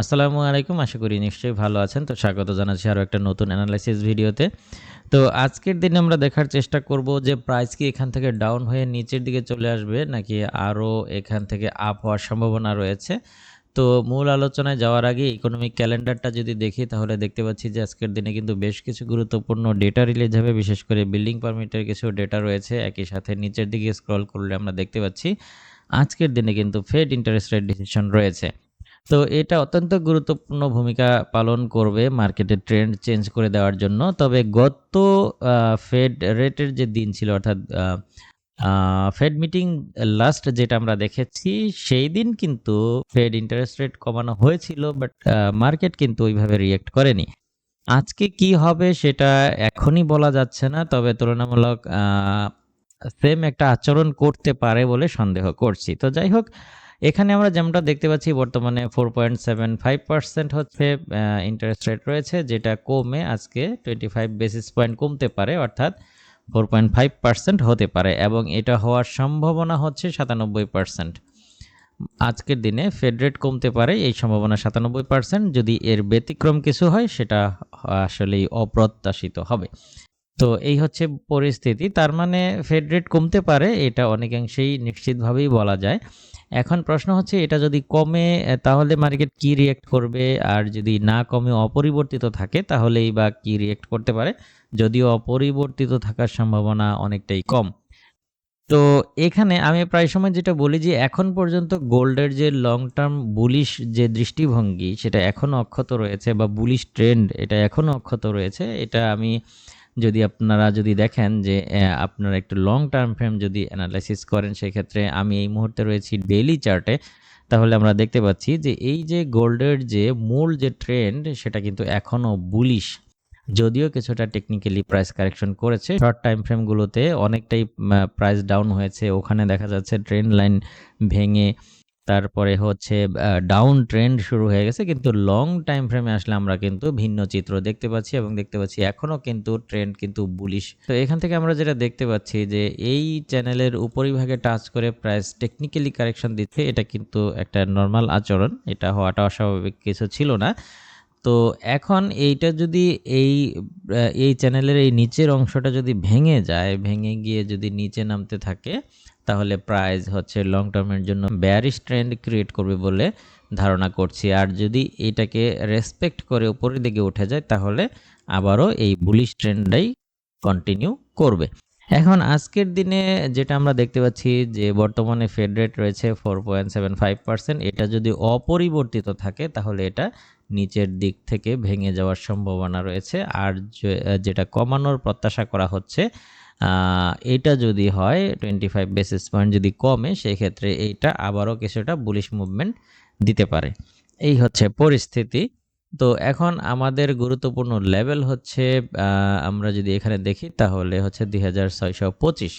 আসসালামু আলাইকুম, আশা করি নিশ্চয়ই ভালো আছেন। তো স্বাগত জানাচ্ছি আরও একটা নতুন অ্যানালাইসিস ভিডিওতে তো আজকের দিনে আমরা দেখার চেষ্টা করব যে প্রাইস কি এখান থেকে ডাউন হয়ে নিচের দিকে চলে আসবে নাকি আরও এখান থেকে আপ হওয়ার সম্ভাবনা রয়েছে। তো মূল আলোচনায় যাওয়ার আগে ইকোনমিক ক্যালেন্ডারটা যদি দেখি, তাহলে দেখতে পাচ্ছি যে আজকের দিনে কিন্তু বেশ কিছু গুরুত্বপূর্ণ ডেটা রিলিজ হবে, বিশেষ করে বিল্ডিং পারমিটের কিছু ডেটা রয়েছে। একই সাথে নিচের দিকে স্ক্রল করলে আমরা দেখতে পাচ্ছি, আজকের দিনে কিন্তু ফেড ইন্টারেস্ট রেট ডিসিশন রয়েছে। তো এটা অত্যন্ত গুরুত্বপূর্ণ ভূমিকা পালন করবে মার্কেটের ট্রেন্ড চেঞ্জ করে দেওয়ার জন্য। তবে গত ফেড রেটের যে দিন ছিল, অর্থাৎ ফেড মিটিং লাস্ট যেটা আমরা দেখেছি, সেই দিন কিন্তু ফেড ইন্টারেস্ট রেট কমানো হয়েছিল বাট মার্কেট কিন্তু ওইভাবে রিয়েক্ট করেনি। আজকে কি হবে সেটা এখনই বলা যাচ্ছে না, তবে তুলনামূলক সেম একটা আচরণ করতে পারে বলে সন্দেহ করছি। তো যাই হোক এখানে আমরা যেমনটা দেখতে পাচ্ছি, বর্তমানে four point seven five percent হচ্ছে ইন্টারেস্ট রেট রয়েছে, যেটা কমে আজকে টোয়েন্টি ফাইভ বেসিস পয়েন্ট কমতে পারে, অর্থাৎ ফোর পয়েন্ট ফাইভ পার্সেন্ট হতে পারে, এবং এটা হওয়ার সম্ভাবনা হচ্ছে সাতানব্বই পার্সেন্ট আজকের দিনে ফেড রেট কমতে পারে, এই সম্ভাবনা সাতানব্বই পার্সেন্ট যদি এর ব্যতিক্রম কিছু হয়, সেটা আসলেই অপ্রত্যাশিত হবে। তো এই হচ্ছে পরিস্থিতি। তার মানে ফেড রেট কমতে পারে, এটা অনেকাংশেই নিশ্চিতভাবেই বলা যায়। এখন প্রশ্ন হচ্ছে, এটা যদি কমে, তাহলে মার্কেট কি রিয়েক্ট করবে? আর যদি না কমে, অপরিবর্তিত থাকে, তাহলেই বা কি রিয়েক্ট করতে পারে? যদিও অপরিবর্তিত থাকার সম্ভাবনা অনেকটাই কম। তো এখানে আমি প্রায় সময় যেটা বলি যে, এখন পর্যন্ত গোল্ডের যে লং টার্ম বুলিশ যে দৃষ্টিভঙ্গি, সেটা এখনও অক্ষত রয়েছে, বা বুলিশ ট্রেন্ড এটা এখনও অক্ষত রয়েছে। এটা আমি যদি আপনারা যদি দেখেন যে আপনারা একটু লং টার্ম ফ্রেম যদি অ্যানালাইসিস করেন, সেক্ষেত্রে আমি এই মুহূর্তে রয়েছি ডেইলি চার্টে তাহলে আমরা দেখতে পাচ্ছি যে, এই যে গোল্ডের যে মূল যে ট্রেন্ড সেটা কিন্তু এখনও বুলিশ যদিও কিছুটা টেকনিক্যালি প্রাইস কারেকশন করেছে শর্ট টাইম ফ্রেমগুলোতে অনেকটাই প্রাইস ডাউন হয়েছে। ওখানে দেখা যাচ্ছে ট্রেন্ড লাইন ভেঙে তারপরে হচ্ছে ডাউন ট্রেন্ড শুরু হয়ে গেছে, কিন্তু লং টাইম ফ্রেমে আসলে আমরা কিন্তু ভিন্ন চিত্র দেখতে পাচ্ছি এবং দেখতে পাচ্ছি এখনও কিন্তু ট্রেন্ড কিন্তু বুলিশ তো এখান থেকে আমরা যেটা দেখতে পাচ্ছি যে, এই চ্যানেলের উপরিভাগে টাচ করে প্রাইস টেকনিক্যালি কারেকশন দিচ্ছে, এটা কিন্তু একটা নর্মাল আচরণ, এটা হওয়াটা অস্বাভাবিক কিছু ছিল না। তো এখন এইটা যদি এই এই চ্যানেলের এই নিচের অংশটা যদি ভেঙে যায়, ভেঙে গিয়ে যদি নিচে নামতে থাকে তাহলে প্রাইস হচ্ছে লং টার্মের জন্য ব্যারিশ ট্রেন্ড ক্রিয়েট করবে বলে ধারণা করছি। আর যদি এটাকে রেসপেক্ট করে উপরের দিকে উঠে যায়, তাহলে আবারও এই বুলিশ ট্রেন্ডটাই কন্টিনিউ করবে। এখন আজকের দিনে যেটা আমরা দেখতে পাচ্ছি যে বর্তমানে ফেড রেট রয়েছে four point seven five percent এটা যদি অপরিবর্তিত থাকে, তাহলে এটা নিচের দিক থেকে ভেঙে যাওয়ার সম্ভাবনা রয়েছে। আর যেটা কমানোর প্রত্যাশা করা হচ্ছে এটা যদি হয় টোয়েন্টি ফাইভ বেসিস পয়েন্ট যদি কমে, সেক্ষেত্রে এইটা আবারও কিছুটা বুলিশ মুভমেন্ট দিতে পারে। এই হচ্ছে পরিস্থিতি। তো এখন আমাদের গুরুত্বপূর্ণ লেভেল হচ্ছে আমরা যদি এখানে দেখি, তাহলে হচ্ছে দুই হাজার ছয়শো পঁচিশ।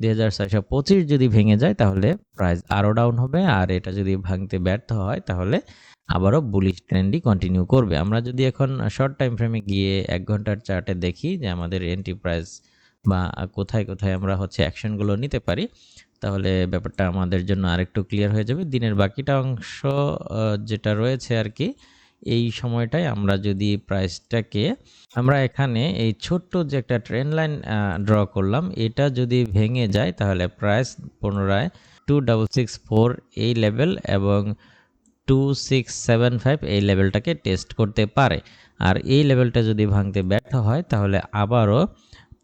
দুই হাজার ছয়শো পঁচিশ যদি ভেঙে যায়, তাহলে প্রাইস আরও ডাউন হবে। আর এটা যদি ভাঙতে ব্যর্থ হয়, তাহলে আবারও বুলিশ ট্রেন্ডই কন্টিনিউ করবে। আমরা যদি এখন শর্ট টাইম ফ্রেমে গিয়ে এক ঘণ্টার চার্টে দেখি যে আমাদের এন্টি প্রাইস বা কোথায় কোথায় আমরা হচ্ছে অ্যাকশনগুলো নিতে পারি, তাহলে ব্যাপারটা আমাদের জন্য আরেকটু ক্লিয়ার হয়ে যাবে। দিনের বাকিটা অংশ যেটা রয়েছে আর কি এই সময়টায় আমরা যদি প্রাইসটাকে আমরা এখানে এই ছোট্ট যে একটা ট্রেন লাইন ড্র করলাম, এটা যদি ভেঙে যায়, তাহলে প্রাইস পুনরায় টু ডাবল সিক্স ফোর এই লেভেল এবং টু সিক্স সেভেন ফাইভ এই লেভেলটাকে টেস্ট করতে পারে। আর এই লেভেলটা যদি ভাঙতে ব্যর্থ হয়, তাহলে আবারও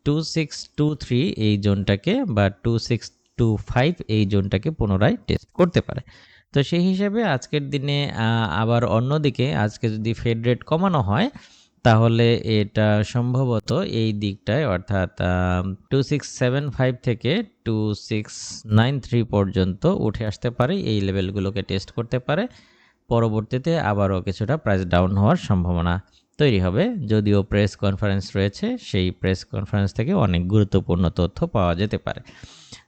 টু সিক্স টু থ্রি এই জোনটাকে বা টু সিক্স টু ফাইভ এই জোনটাকে পুনরায় টেস্ট করতে পারে। তো সেই হিসেবে আজকের দিনে আবার অন্যদিকে আজকে যদি ফেড রেট কমানো হয়, তাহলে এটা সম্ভবত এই দিকটায়, অর্থাৎ টু সিক্স সেভেন ফাইভ থেকে টু সিক্স নাইন থ্রি পর্যন্ত উঠে আসতে পারে। এই লেভেলগুলোকে টেস্ট করতে পারে। পরবর্তীতে আবারও কিছুটা প্রাইস ডাউন হওয়ার সম্ভাবনা। তৈরি হবে। যদিও প্রেস কনফারেন্স রয়েছে, সেই প্রেস কনফারেন্স থেকে অনেক গুরুত্বপূর্ণ তথ্য পাওয়া যেতে পারে।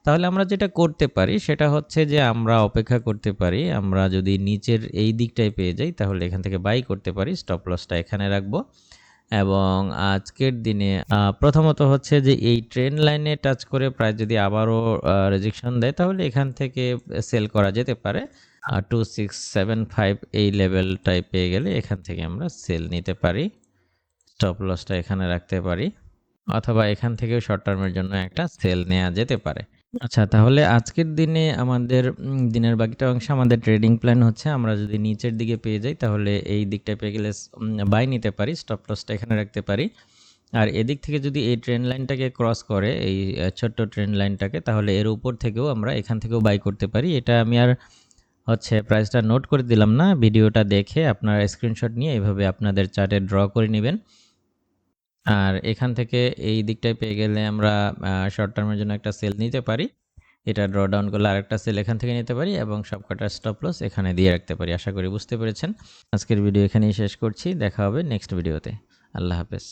তাহলে আমরা যেটা করতে পারি, সেটা হচ্ছে যে আমরা অপেক্ষা করতে পারি, আমরা যদি নিচের এই দিকটায় পেয়ে যাই, তাহলে এখান থেকে বাই করতে পারি স্টপ লসটা এখানে রাখব। এবং আজকের দিনে প্রথমত হচ্ছে যে এই ট্রেন লাইনে টাচ করে প্রায় যদি আবারও রেজেকশন দেয়, তাহলে এখান থেকে সেল করা যেতে পারে। টু সিক্স সেভেন ফাইভ এই লেভেলটাই পেয়ে গেলে এখান থেকে আমরা সেল নিতে পারি। স্টপ লসটা এখানে রাখতে পারি। অথবা এখান থেকেও শর্ট টার্মের জন্য একটা সেল নেওয়া যেতে পারে। আচ্ছা তাহলে আজকের দিনে আমাদের দিনের বাকিটা অংশে, আমাদের ট্রেডিং প্ল্যান হচ্ছে আমরা যদি নিচের দিকে পেয়ে যাই, তাহলে এই দিকটা পেয়ে গেলে বাই নিতে পারি স্টপ লসটা এখানে রাখতে পারি। আর এদিক থেকে যদি এই ট্রেন লাইনটাকে ক্রস করে, এই ছোট্ট ট্রেন লাইনটাকে তাহলে এর উপর থেকেও আমরা এখান থেকেও বাই করতে পারি। এটা আমি আর হচ্ছে প্রাইসটা নোট করে দিলাম না, ভিডিওটা দেখে আপনারা স্ক্রিনশট নিয়ে এইভাবে আপনাদের চার্টে ড্র করে নেবেন। আর এখান থেকে এই দিকটায় পেয়ে গেলে আমরা শর্ট টার্মের জন্য একটা সেল নিতে পারি। এটা ড্র ডাউন করলে আরেকটা সেল এখান থেকে নিতে পারি এবং সবকটা স্টপ লস এখানে দিয়ে রাখতে পারি, আশা করি বুঝতে পেরেছেন। আজকের ভিডিও এখানেই শেষ করছি, দেখা হবে নেক্সট ভিডিওতে আল্লাহ হাফেজ।